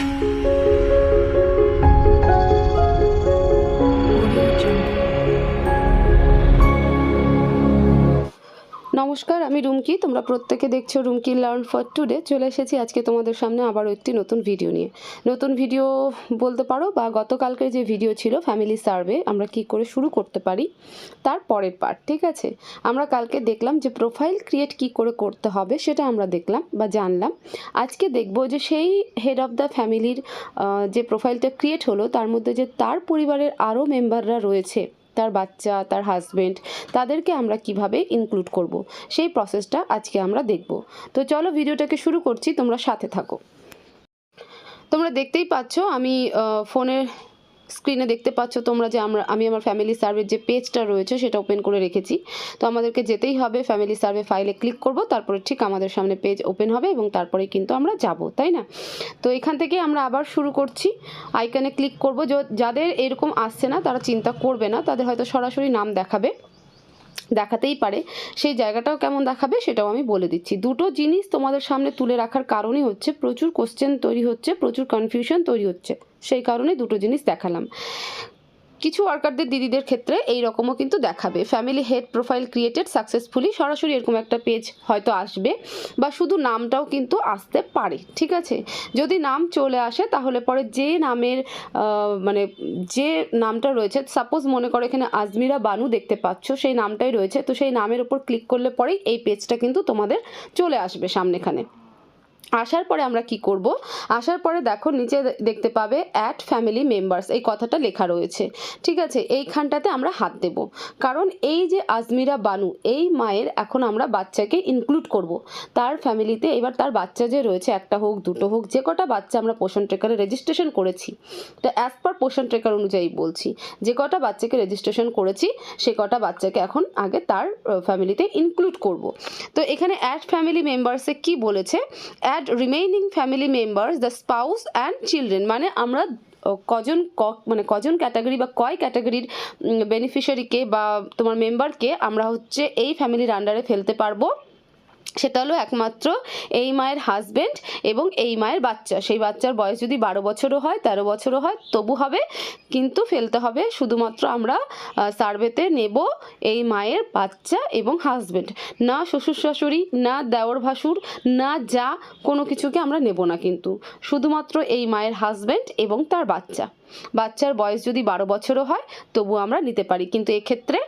Música নমস্কার, আমি রুমকি। তোমরা প্রত্যেকে দেখছ রুমকি লার্ন ফর টুডে। চলে এসেছি আজকে তোমাদের সামনে আবারও একটি নতুন ভিডিও নিয়ে। নতুন ভিডিও বলতে পারো বা গতকালকের যে ভিডিও ছিল, ফ্যামিলি সার্ভে, আমরা কি করে শুরু করতে পারি, তার পরের পার্ট ঠিক আছে? আমরা কালকে দেখলাম যে প্রোফাইল ক্রিয়েট কি করে করতে হবে, সেটা আমরা দেখলাম বা জানলাম। আজকে দেখব যে সেই হেড অফ দ্য ফ্যামিলির যে প্রোফাইলটা ক্রিয়েট হলো, তার মধ্যে যে তার পরিবারের আরও মেম্বাররা রয়েছে তার বাচ্চা, তার হাজব্যান্ড তাদেরকে আমরা কীভাবে ইনক্লুড করব? সেই প্রসেসটা আজকে আমরা দেখব। তো চলো ভিডিওটাকে শুরু করছি, তোমরা সাথে থাকো। তোমরা দেখতেই পাচ্ছ আমি ফোনের স্ক্রিনে দেখতে পাচ্ছ তোমরা যে আমরা, আমি আমার ফ্যামিলি সার্ভের যে পেজটা রয়েছে সেটা ওপেন করে রেখেছি। তো আমাদেরকে যেতেই হবে ফ্যামিলি সার্ভে ফাইলে ক্লিক করব, তারপরে ঠিক আমাদের সামনে পেজ ওপেন হবে এবং তারপরে কিন্তু আমরা যাব, তাই না? তো এখান থেকে আমরা আবার শুরু করছি। আইকনে ক্লিক করব যাদের এরকম আসছে না, তারা চিন্তা করবে না, তাদের হয়তো সরাসরি নাম দেখাবে। দেখাতেই পারে। সেই জায়গাটাও কেমন দেখাবে সেটাও আমি বলে দিচ্ছি। দুটো জিনিস তোমাদের সামনে তুলে রাখার কারণই হচ্ছে, প্রচুর কোশ্চেন তৈরি হচ্ছে, প্রচুর কনফিউশন তৈরি হচ্ছে। সেই কারণে দুটো জিনিস দেখালাম। কিছু ওয়ার্কারদের দিদিদের ক্ষেত্রে এই রকমও কিন্তু দেখাবে। Family head profile created successfully সরাসরি এরকম একটা পেজ হয়তো আসবে বা শুধু নামটাও কিন্তু আসতে পারে, ঠিক আছে? যদি নাম চলে আসে তাহলে পরে যে নামের মানে যে নামটা রয়েছে সাপোজ মনে করো এখানে আজমিরা বানু দেখতে পাচ্ছ, সেই নামটাই রয়েছে, তো সেই নামের ওপর ক্লিক করলে পরেই এই পেজটা কিন্তু তোমাদের চলে আসবে সামনেখানে। আসার পরে আমরা কি করব? আসার পরে দেখো নিচে দেখতে পাবে অ্যাড ফ্যামিলি মেম্বার্স এই কথাটা লেখা রয়েছে। ঠিক আছে, এইখানটাতে আমরা হাত দেব। কারণ এই যে আজমিরা বানু, এই মায়ের এখন আমরা বাচ্চাকে ইনক্লুড করব। তার ফ্যামিলিতে এবার তার বাচ্চা যে রয়েছে, একটা হোক, দুটো হোক, যে কটা বাচ্চা আমরা পোষণ ট্রেকারে রেজিস্ট্রেশন করেছি এটা অ্যাজ পার পোষণ ট্রেকার অনুযায়ী বলছি, যে কটা বাচ্চাকে রেজিস্ট্রেশন করেছি, সে কটা বাচ্চাকে এখন আগে তার ফ্যামিলিতে ইনক্লুড করব। তো এখানে অ্যাড ফ্যামিলি মেম্বার্সে কি বলেছে? Add remaining family members the spouse and children মানে আমরা কজন ক মানে কজন ক্যাটাগরি বা কয় ক্যাটাগরির বেনিফিশিয়ারিকে বা তোমার মেম্বারকে আমরা হচ্ছে এই ফ্যামিলির আন্ডারে ফেলতে পারব? সেটা হলো একমাত্র এই মায়ের হাজবেন্ড এবং এই মায়ের বাচ্চা। সেই বাচ্চার বয়স যদি বারো বছরও হয়, তেরো বছরও হয়, তবু হবে, কিন্তু ফেলতে হবে, শুধুমাত্র আমরা সার্ভেতে নেব এই মায়ের বাচ্চা এবং হাজবেন্ড না শ্বশুর শাশুড়ি না দেওর ভাসুর, না যা, কোনো কিছুকে আমরা নেব না কিন্তু। শুধুমাত্র এই মায়ের হাজবেন্ড এবং তার বাচ্চা। বাচ্চার বয়স যদি বারো বছরও হয়, তবু আমরা নিতে পারি। কিন্তু এক্ষেত্রে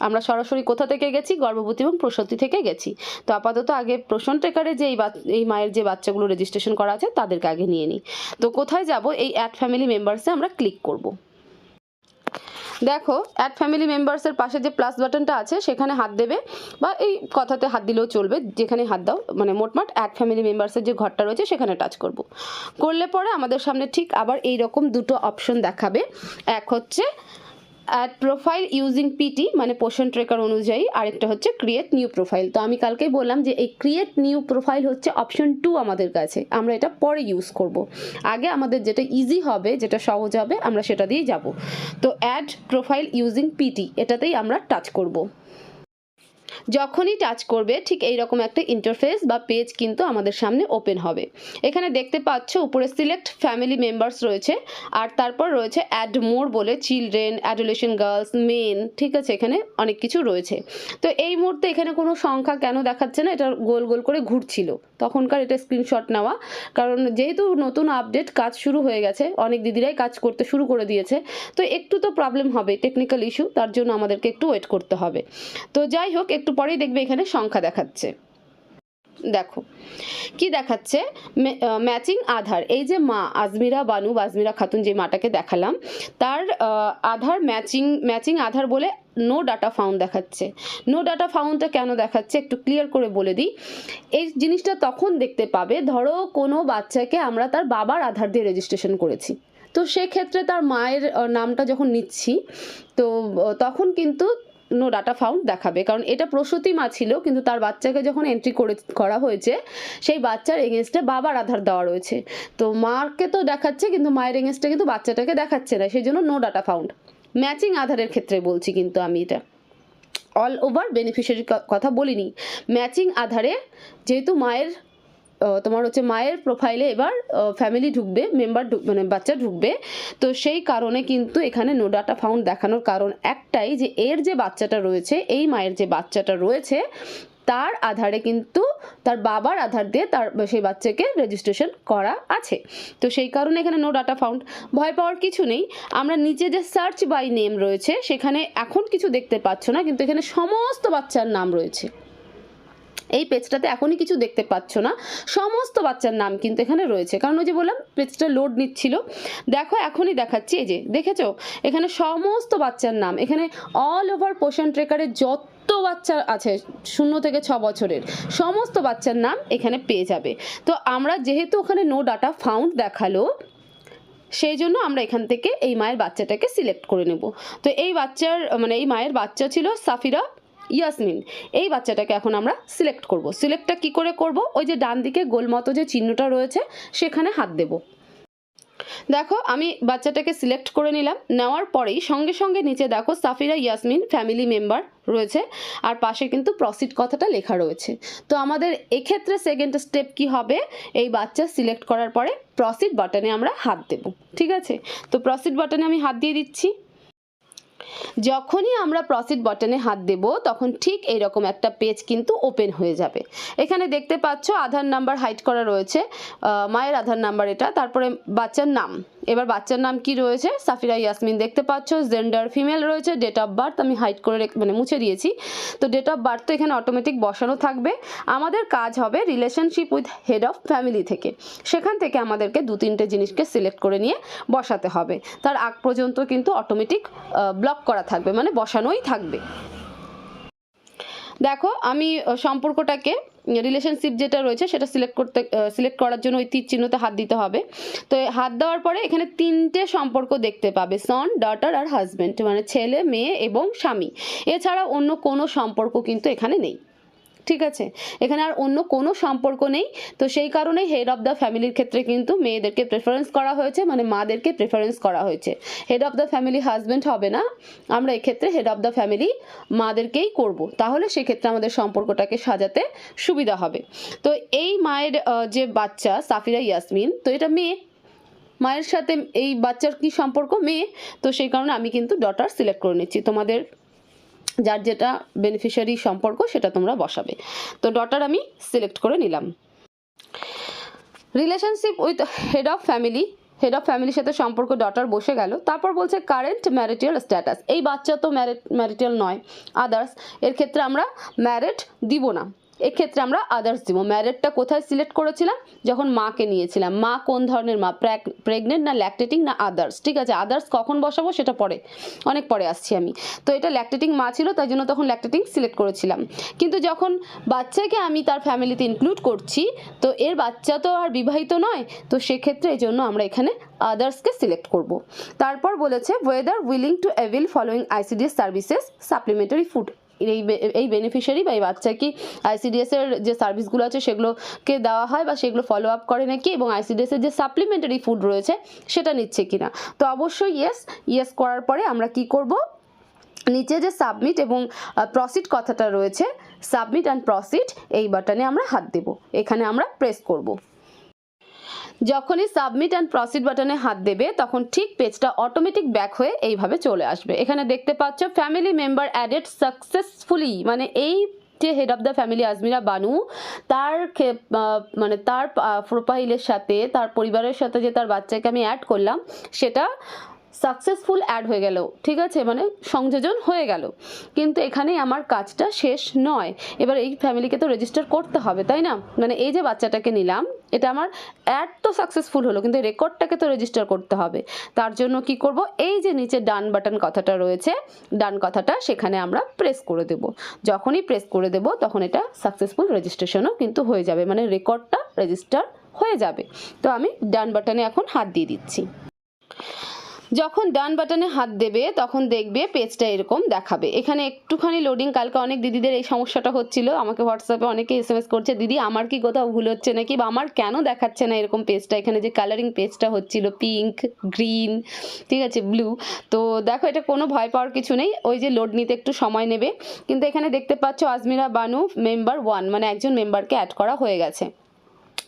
আমরা সরাসরি কোথা থেকে গেছি? গর্ভবতী এবং প্রসূতি থেকে গেছি। তো আপাতত আগে প্রসন ট্রেকারে যে এই এই মায়ের যে বাচ্চাগুলো রেজিস্ট্রেশন করা আছে, তাদেরকে আগে নিয়ে নিই। তো কোথায় যাব? এই অ্যাড ফ্যামিলি মেম্বার্সে আমরা ক্লিক করব। দেখো অ্যাড ফ্যামিলি মেম্বার্সের পাশে যে প্লাস বাটনটা আছে, সেখানে হাত দেবে বা এই কথাতে হাত দিলেও চলবে, যেখানে হাত দাও মানে মোটমাট অ্যাড ফ্যামিলি মেম্বার্সের যে ঘরটা রয়েছে, সেখানে টাচ করব। করলে পরে আমাদের সামনে ঠিক আবার এই রকম দুটো অপশন দেখাবে। এক হচ্ছে অ্যাড প্রোফাইল ইউজিং পিটি মানে পোষণ ট্রেকার অনুযায়ী আরেকটা হচ্ছে ক্রিয়েট নিউ প্রোফাইল তো আমি কালকেই বললাম যে এই ক্রিয়েট নিউ প্রোফাইল হচ্ছে অপশন টু আমাদের কাছে। আমরা এটা পরে ইউজ করব। আগে আমাদের যেটা ইজি হবে, যেটা সহজ হবে, আমরা সেটা দিয়েই যাব। তো অ্যাড প্রোফাইল ইউজিং পিটি এটাতেই আমরা টাচ করব। যখনই টাচ করবে, ঠিক এই রকম একটা ইন্টারফেস বা পেজ কিন্তু আমাদের সামনে ওপেন হবে। এখানে দেখতে পাচ্ছ উপরে সিলেক্ট ফ্যামিলি মেম্বার্স রয়েছে, আর তারপর রয়েছে অ্যাড মোর বলে চিলড্রেন অ্যাডুলেশন গার্লস মেন ঠিক আছে, এখানে অনেক কিছু রয়েছে। তো এই মুহূর্তে এখানে কোনো সংখ্যা কেন দেখাচ্ছে না, এটা গোল গোল করে ঘুরছিল। তখনকার এটা স্ক্রিনশট নেওয়া, কারণ যেহেতু নতুন আপডেট কাজ শুরু হয়ে গেছে, অনেক দিদিরাই কাজ করতে শুরু করে দিয়েছে, তো একটু তো প্রবলেম হবে টেকনিক্যাল ইস্যু তার জন্য আমাদেরকে একটু ওয়েট করতে হবে। তো যাই হোক, একটু পরেই দেখবে এখানে সংখ্যা দেখাচ্ছে। দেখো, কি দেখাচ্ছে? ম্যাচিং আধার। এই যে মা, আজমিরা, বানু বা আজমিরা খাতুন যে মাটাকে দেখালাম, তার আধার ম্যাচিং ম্যাচিং আধার বলে নো ডাটা ফাউন্ড দেখাচ্ছে। নো ডাটা ফাউন্ডটা কেন দেখাচ্ছে? একটু ক্লিয়ার করে বলে দিই। এই জিনিসটা তখন দেখতে পাবে, ধরো কোনো বাচ্চাকে আমরা তার বাবার আধার দিয়ে রেজিস্ট্রেশন করেছি। তো সেক্ষেত্রে তার মায়ের নামটা যখন নিচ্ছি, তো তখন কিন্তু নো ডাটা ফাউন্ড দেখাবে। কারণ এটা প্রসূতি মা ছিল, কিন্তু তার বাচ্চাকে যখন এন্ট্রি করে, করা হয়েছে, সেই বাচ্চার এগেনস্টে বাবার আধার দেওয়া রয়েছে। তো মাকে তো দেখাচ্ছে, কিন্তু মায়ের এগেনস্টে কিন্তু বাচ্চাটাকে দেখাচ্ছে না, সেই জন্য নো ডাটা ফাউন্ড ম্যাচিং আধারের ক্ষেত্রে বলছি কিন্তু আমি এটা। অল ওভার বেনিফিশিয়ারির কথা বলিনি। ম্যাচিং আধারে যেহেতু মায়ের তোমার হচ্ছে মায়ের প্রোফাইলে এবার ফ্যামিলি ঢুকবে মেম্বার ঢুক মানে বাচ্চা ঢুকবে। তো সেই কারণে কিন্তু এখানে নো ডাটা ফাউন্ড দেখানোর কারণ একটাই যে, এর যে বাচ্চাটা রয়েছে, এই মায়ের যে বাচ্চাটা রয়েছে, তার আধারে কিন্তু তার বাবার আধার দিয়ে তার, সেই বাচ্চাকে রেজিস্ট্রেশন করা আছে। তো সেই কারণে এখানে নো ডাটা ফাউন্ড ভয় পাওয়ার কিছু নেই। আমরা নিচে যে সার্চ বাই নেম রয়েছে, সেখানে এখন কিছু দেখতে পাচ্ছ না, কিন্তু এখানে সমস্ত বাচ্চার নাম রয়েছে। এই পেজটাতে এখনই কিছু দেখতে পাচ্ছ না। সমস্ত বাচ্চার নাম কিন্তু এখানে রয়েছে। কারণ ওই যে বললাম, পেজটা লোড নিচ্ছিল। দেখো, এখনই দেখাচ্ছি। এই যে, দেখেছ? এখানে সমস্ত বাচ্চার নাম। এখানে অল ওভার পোষণ ট্রেকারের যত বাচ্চা আছে, শূন্য থেকে ছ বছরের, সমস্ত বাচ্চার নাম এখানে পেয়ে যাবে। তো আমরা যেহেতু ওখানে নো ডাটা ফাউন্ড দেখাল, সেই জন্য আমরা এখান থেকে এই মায়ের বাচ্চাটাকে সিলেক্ট করে নেব। তো এই বাচ্চার মানে এই মায়ের বাচ্চা ছিল সাফিরা। ইয়াসমিন, এই বাচ্চাটাকে এখন আমরা সিলেক্ট করব। সিলেক্টটা কি করে করব? ওই যে ডান দিকে গোল মতো যে চিহ্নটা রয়েছে, সেখানে হাত দেব। দেখো, আমি বাচ্চাটাকে সিলেক্ট করে নিলাম। নেওয়ার পরেই সঙ্গে সঙ্গে নিচে দেখো সাফিরা ইয়াসমিন ফ্যামিলি মেম্বার রয়েছে, আর পাশে কিন্তু প্রসিড কথাটা লেখা রয়েছে। তো আমাদের এক্ষেত্রে সেকেন্ড স্টেপ কি হবে? এই বাচ্চা সিলেক্ট করার পরে প্রসিড বাটনে আমরা হাত দেব। ঠিক আছে? তো প্রসিড বাটনে আমি হাত দিয়ে দিচ্ছি। যখনই আমরা প্রসিড বটনে হাত দেব, তখন ঠিক এইরকম একটা পেজ কিন্তু ওপেন হয়ে যাবে। এখানে দেখতে পাচ্ছ, আধার নাম্বার হাইড করা রয়েছে। মায়ের আধার নাম্বার এটা, তারপরে বাচ্চার নাম। এবার বাচ্চার নাম কি রয়েছে? সাফিরা ইয়াসমিন দেখতে পাচ্ছ। জেন্ডার ফিমেল রয়েছে। ডেট অফ বার্থ আমি হাইড করে মানে মুছে দিয়েছি। তো ডেট অফ বার্থ তো এখানে অটোমেটিক বসানো থাকবে। আমাদের কাজ হবে relationship with head of family থেকে। সেখান থেকে আমাদেরকে দু তিনটে জিনিসকে সিলেক্ট করে নিয়ে বসাতে হবে। তার আগ পর্যন্ত কিন্তু অটোমেটিক ব্লক করা থাকবে। মানে বসানোই থাকবে। দেখো, আমি সম্পর্কটাকে রিলেশনশিপ যেটা রয়েছে, সেটা সিলেক্ট করতে সিলেক্ট করার জন্য ওই তীর চিহ্নতে হাত দিতে হবে। তো হাত দেওয়ার পরে এখানে তিনটে সম্পর্ক দেখতে পাবে সন ডটার আর হাজব্যান্ড মানে ছেলে, মেয়ে এবং স্বামী। এছাড়া অন্য কোনো সম্পর্ক কিন্তু এখানে নেই। ঠিক আছে? এখানে আর অন্য কোনো সম্পর্ক নেই। তো সেই কারণে হেড অফ দ্য ফ্যামিলির ক্ষেত্রে কিন্তু মেয়েদেরকে প্রেফারেন্স করা হয়েছে মানে মাদেরকে প্রেফারেন্স করা হয়েছে। Head of the family husband হবে না। আমরা এক্ষেত্রে হেড অফ দ্য ফ্যামিলি মাদেরকেই করব। তাহলে সেক্ষেত্রে আমাদের সম্পর্কটাকে সাজাতে সুবিধা হবে। তো এই মায়ের যে বাচ্চা সাফিরা ইয়াসমিন, তো এটা মেয়ে। মায়ের সাথে এই বাচ্চার কি সম্পর্ক? মেয়ে। তো সেই কারণে আমি কিন্তু ডটার সিলেক্ট করে নিচ্ছি। তোমাদের যার যেটা বেনিফিশিয়ারি সম্পর্ক সেটা তোমরা বসাবে। তো ডটার আমি সিলেক্ট করে নিলাম। Relationship with head of family head of ফ্যামিলির সাথে সম্পর্ক ডটার বসে গেল, তারপর বলছে কারেন্ট ম্যারিটিয়াল স্ট্যাটাস এই বাচ্চা তো ম্যারিট ম্যারিটিয়াল নয় আদার্স এর ক্ষেত্রে আমরা ম্যারেড দিব না। এক্ষেত্রে আমরা আদার্স দিব। ম্যারিডটা কোথায় সিলেক্ট করেছিলাম? যখন মাকে নিয়েছিলাম। মা কোন ধরনের মা? প্রেগনেন্ট না ল্যাকটেটিং না আদার্স ঠিক আছে আদার্স কখন বসাবো সেটা পরে, অনেক পরে আসছি আমি। তো এটা ল্যাকটেটিং মা ছিল, তাই জন্য তখন ল্যাকটেটিং সিলেক্ট করেছিলাম। কিন্তু যখন বাচ্চাকে আমি তার ফ্যামিলিতে ইনক্লুড করছি, তো এর বাচ্চা তো আর বিবাহিত নয়, তো সেক্ষেত্রে এই জন্য আমরা এখানে আদার্সকে সিলেক্ট করব। তারপর বলেছে whether willing to avail following ICDS services supplementary food এই এই বেনিফিশিয়ারি বা এই বাচ্চা কি আইসিডিএস এর যে সার্ভিসগুলো আছে সেগুলোকে দেওয়া হয় বা সেগুলো ফলো আপ করে নাকি এবং আইসিডিএস এর যে সাপ্লিমেন্টারি ফুড রয়েছে সেটা নিচ্ছে কিনা? তো অবশ্যই ইয়েস ইয়েস করার পরে আমরা কি করব? নিচে যে সাবমিট এবং প্রসিড কথাটা রয়েছে সাবমিট অ্যান্ড প্রসিড এই বাটনে আমরা হাত দেব। এখানে আমরা প্রেস করব। যখনই সাবমিট অ্যান্ড প্রসিড বাটনে হাত দেবে, তখন ঠিক পেজটা অটোমেটিক ব্যাক হয়ে এইভাবে চলে আসবে। এখানে দেখতে পাচ্ছ, ফ্যামিলি মেম্বার অ্যাডেড সাকসেসফুলি মানে এই যে head of the family Ajmira Banu, তার মানে তার প্রোফাইলের সাথে, তার পরিবারের সাথে যে তার বাচ্চাকে আমি অ্যাড করলাম, সেটা সাকসেসফুল অ্যাড হয়ে গেল, ঠিক আছে? মানে সংযোজন হয়ে গেল। কিন্তু এখানেই আমার কাজটা শেষ নয়। এবার এই ফ্যামিলিকে তো রেজিস্টার করতে হবে, তাই না? মানে এই যে বাচ্চাটাকে নিলাম, এটা আমার অ্যাড তো সাকসেসফুল হলো, কিন্তু রেকর্ডটাকে তো রেজিস্টার করতে হবে। তার জন্য কি করব? এই যে নিচে ডান বাটন কথাটা রয়েছে ডান কথাটা সেখানে আমরা প্রেস করে দেব। যখনই প্রেস করে দেব, তখন এটা সাকসেসফুল রেজিস্ট্রেশনও কিন্তু হয়ে যাবে মানে রেকর্ডটা রেজিস্টার হয়ে যাবে। তো আমি ডান বাটনে এখন হাত দিয়ে দিচ্ছি। যখন ডান বাটনে হাত দেবে, তখন দেখবে পেজটা এরকম দেখাবে। এখানে একটুখানি লোডিং কালকে অনেক দিদিদের এই সমস্যাটা হচ্ছিল। আমাকে হোয়াটসঅ্যাপে অনেকে এস এম এস করছে, দিদি, আমার কি কোথাও ভুল হচ্ছে নাকি? বা, আমার কেন দেখাচ্ছে না এরকম পেজটা? এখানে যে কালারিং পেজটা হচ্ছিল পিঙ্ক গ্রিন ঠিক আছে ব্লু তো দেখো, এটা কোনো ভয় পাওয়ার কিছু নেই। ওই যে লোড নিতে একটু সময় নেবে। কিন্তু এখানে দেখতে পাচ্ছ, আজমিরা বানু মেম্বার ওয়ান মানে একজন মেম্বারকে অ্যাড করা হয়ে গেছে।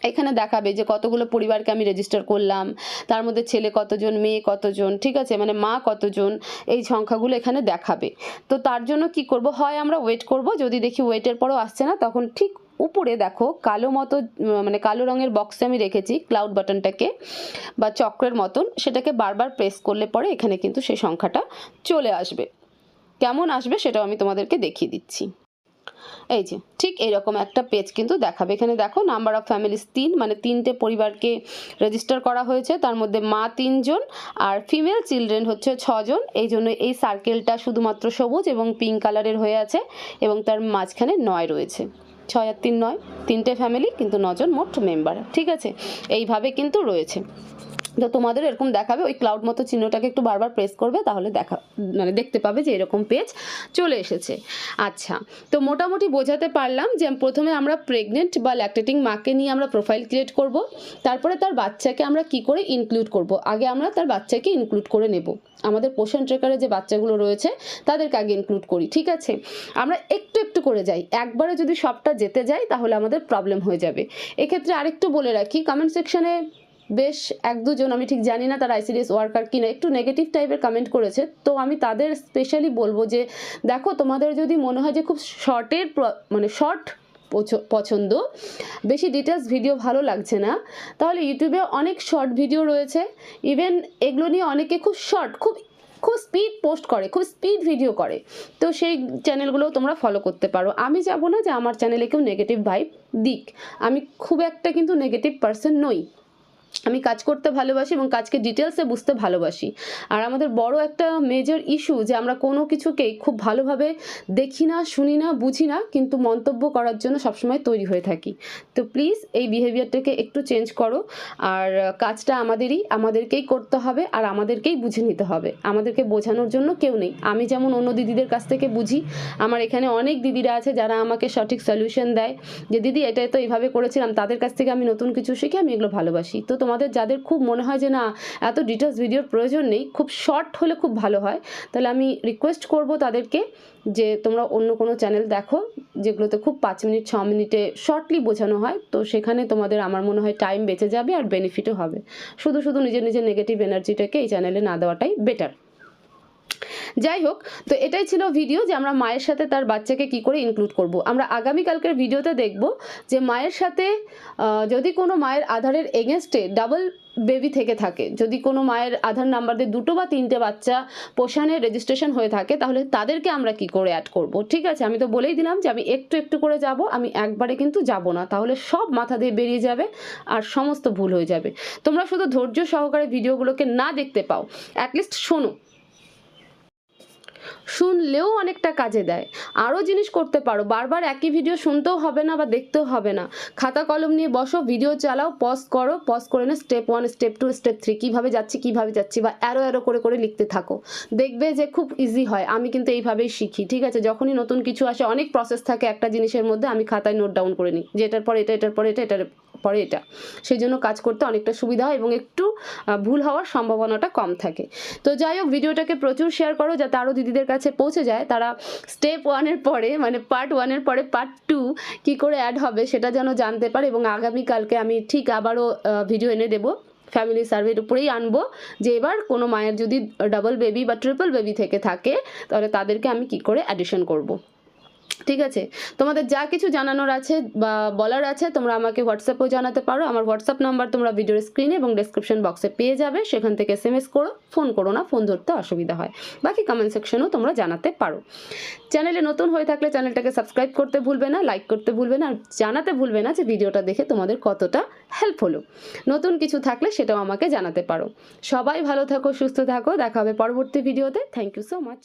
এখানে দেখাবে যে কতগুলো পরিবারকে আমি রেজিস্টার করলাম, তার মধ্যে ছেলে কতজন, মেয়ে কতজন, ঠিক আছে? মানে মা কতজন, এই সংখ্যাগুলো এখানে দেখাবে। তো তার জন্য কি করব? হয় আমরা ওয়েট করব, যদি দেখি ওয়েটের পরও আসছে না, তখন ঠিক উপরে দেখো, কালো মতো মানে কালো রঙের বক্সে আমি রেখেছি ক্লাউড বাটনটাকে বা চক্রের মতন, সেটাকে বারবার প্রেস করলে পরে এখানে কিন্তু সেই সংখ্যাটা চলে আসবে। কেমন আসবে সেটাও আমি তোমাদেরকে দেখিয়ে দিচ্ছি। এই যে, ঠিক এইরকম একটা পেজ কিন্তু দেখাবে। এখানে দেখো নাম্বার অফ ফ্যামিলিস তিন মানে তিনটে পরিবারকে রেজিস্টার করা হয়েছে। তার মধ্যে মা তিনজন, আর ফিমেল চিলড্রেন হচ্ছে ছজন। এই জন্য এই সার্কেলটা শুধুমাত্র সবুজ এবং পিঙ্ক কালারের হয়ে আছে এবং তার মাঝখানে নয় রয়েছে। ছয় আর তিন নয়, তিনটে ফ্যামিলি কিন্তু নজন মোট মেম্বার ঠিক আছে? এইভাবে কিন্তু রয়েছে। তো তোমাদের এরকম দেখাবে, ওই ক্লাউড মতো চিহ্নটাকে একটু বারবার প্রেস করবে, তাহলে দেখা মানে দেখতে পাবে যে এরকম পেজ চলে এসেছে। আচ্ছা তো মোটামুটি বোঝাতে পারলাম যে প্রথমে আমরা প্রেগনেন্ট বা ল্যাকটেটিং মাকে নিয়ে আমরা প্রোফাইল ক্রিয়েট করব, তারপরে তার বাচ্চাকে আমরা কি করে ইনক্লুড করব? আগে আমরা তার বাচ্চাকে ইনক্লুড করে নেব। আমাদের পোষণ ট্রেকারে যে বাচ্চাগুলো রয়েছে, তাদেরকে আগে ইনক্লুড করি, ঠিক আছে? আমরা একটু একটু করে যাই, একবারে যদি সবটা যেতে যাই তাহলে আমাদের প্রবলেম হয়ে যাবে। এক্ষেত্রে আরেকটু বলে রাখি কমেন্ট সেকশনে বেশ এক দুজন, আমি ঠিক জানি না তারা আইসিডিএস ওয়ার্কার কিনা, একটু নেগেটিভ টাইপের কমেন্ট করেছে। তো আমি তাদের স্পেশালি বলব যে, দেখো তোমাদের যদি মনে হয় যে খুব শর্টের মানে শর্ট পছন্দ, বেশি ডিটেলস ভিডিও ভালো লাগছে না, তাহলে ইউটিউবে অনেক শর্ট ভিডিও রয়েছে। ইভেন এগুলো নিয়ে অনেকে খুব শর্ট খুব খুব স্পিড পোস্ট করে, খুব স্পিড ভিডিও করে। তো সেই চ্যানেলগুলোও তোমরা ফলো করতে পারো। আমি যাব না যে আমার চ্যানেলে কেউ নেগেটিভ ভাইব দিক। আমি খুব একটা কিন্তু নেগেটিভ পার্সন নই। আমি কাজ করতে ভালোবাসি এবং কাজকে ডিটেলসে বুঝতে ভালোবাসি। আর আমাদের বড় একটা মেজর ইস্যু যে আমরা কোনো কিছুকেই খুব ভালোভাবে দেখি না, শুনি না, বুঝি না, কিন্তু মন্তব্য করার জন্য সবসময় তৈরি হয়ে থাকি। তো প্লিজ এই বিহেভিয়ারটাকে একটু চেঞ্জ করো। আর কাজটা আমাদেরই, আমাদেরকেই করতে হবে আর আমাদেরকেই বুঝে নিতে হবে। আমাদেরকে বোঝানোর জন্য কেউ নেই। আমি যেমন অন্য দিদিদের কাছ থেকে বুঝি, আমার এখানে অনেক দিদিরা আছে যারা আমাকে সঠিক সলিউশন দেয় যে, দিদি এটা তো এইভাবে করেছিলাম, তাদের কাছ থেকে আমি নতুন কিছু শিখে আমি এগুলো ভালোবাসি। তো তোমাদের যাদের খুব মনে হয় যে না, এত ডিটেলস ভিডিওর প্রয়োজন নেই, খুব শর্ট হলে খুব ভালো হয়। তাহলে আমি রিকোয়েস্ট করব তাদেরকে যে তোমরা অন্য কোনো চ্যানেল দেখো, যেগুলোতে খুব পাঁচ মিনিট, ছ মিনিটে শর্টলি বোঝানো হয়। তো সেখানে তোমাদের আমার মনে হয় টাইম বেঁচে যাবে আর বেনিফিটও হবে। শুধু শুধু নিজের নিজের নেগেটিভ এনার্জিটাকে এই চ্যানেলে না দেওয়াটাই বেটার যাই হোক, তো এটাই ছিল ভিডিও যে আমরা মায়ের সাথে তার বাচ্চাকে কি করে ইনক্লুড করব। আমরা আগামীকালকের ভিডিওতে দেখব যে মায়ের সাথে যদি কোনো মায়ের আধারের এগেনস্টে ডাবল বেবি থেকে থাকে, যদি কোনো মায়ের আধার নাম্বার দিয়ে দুটো বা তিনটে বাচ্চা পোষণের রেজিস্ট্রেশন হয়ে থাকে, তাহলে তাদেরকে আমরা কি করে অ্যাড করব? ঠিক আছে, আমি তো বলেই দিলাম যে আমি একটু একটু করে যাব, আমি একবারে কিন্তু যাব না, তাহলে সব মাথা দিয়ে বেরিয়ে যাবে আর সমস্ত ভুল হয়ে যাবে। তোমরা শুধু ধৈর্য সহকারে ভিডিওগুলোকে না দেখতে পাও। অ্যাটলিস্ট শোনো শুনলেও অনেকটা কাজে দেয়। আরও জিনিস করতে পারো। বারবার একই ভিডিও শুনতেও হবে না বা দেখতেও হবে না। খাতা কলম নিয়ে বসো ভিডিও চালাও পজ করো পজ করে না step one step two step three কীভাবে যাচ্ছি কীভাবে যাচ্ছি বা অ্যারো অ্যারো করে করে লিখতে থাকো। দেখবে যে খুব ইজি হয়। আমি কিন্তু এইভাবেই শিখি, ঠিক আছে? যখনই নতুন কিছু আসে, অনেক প্রসেস থাকে একটা জিনিসের মধ্যে, আমি খাতায় নোট ডাউন করে নিই। যে এটার পরে এটা, এটার পরে এটা, এটার পরে এটা। সেই জন্য কাজ করতে অনেকটা সুবিধা হয় এবং একটু ভুল হওয়ার সম্ভাবনাটা কম থাকে। তো যাই হোক ভিডিওটাকে প্রচুর শেয়ার করো, যাতে আরও দিদিদের কাছে পৌঁছে যায়, তারা স্টেপ ওয়ানের পরে মানে পার্ট ওয়ানের পরে পার্ট টু কী করে অ্যাড হবে সেটা যেন জানতে পারে এবং আগামীকালকে আমি ঠিক আবারও ভিডিও এনে দেবো ফ্যামিলি সার্ভের উপরেই আনব যে এবার কোনো মায়ের যদি ডাবল বেবি বা ট্রিপল বেবি থেকে থাকে, তাহলে তাদেরকে আমি কি করে অ্যাডিশন করব। ঠিক আছে? তোমাদের যা কিছু জানানোর আছে বা বলার আছে, তোমরা আমাকে হোয়াটসঅ্যাপেও জানাতে পারো। আমার হোয়াটসঅ্যাপ নাম্বার তোমরা ভিডিওর স্ক্রিনে এবং ডেসক্রিপশন বক্সে পেয়ে যাবে। সেখান থেকে এস এম এস করো ফোন করো না ফোন ধরতে অসুবিধা হয়। বাকি কমেন্ট সেকশনেও তোমরা জানাতে পারো। চ্যানেলে নতুন হয়ে থাকলে চ্যানেলটাকে সাবস্ক্রাইব করতে ভুলবে না লাইক করতে ভুলবে না, আর জানাতে ভুলবে না যে ভিডিওটা দেখে তোমাদের কতটা হেল্প হলো। নতুন কিছু থাকলে সেটাও আমাকে জানাতে পারো। সবাই ভালো থাকো, সুস্থ থাকো। দেখা হবে পরবর্তী ভিডিওতে থ্যাংক ইউ সো মাচ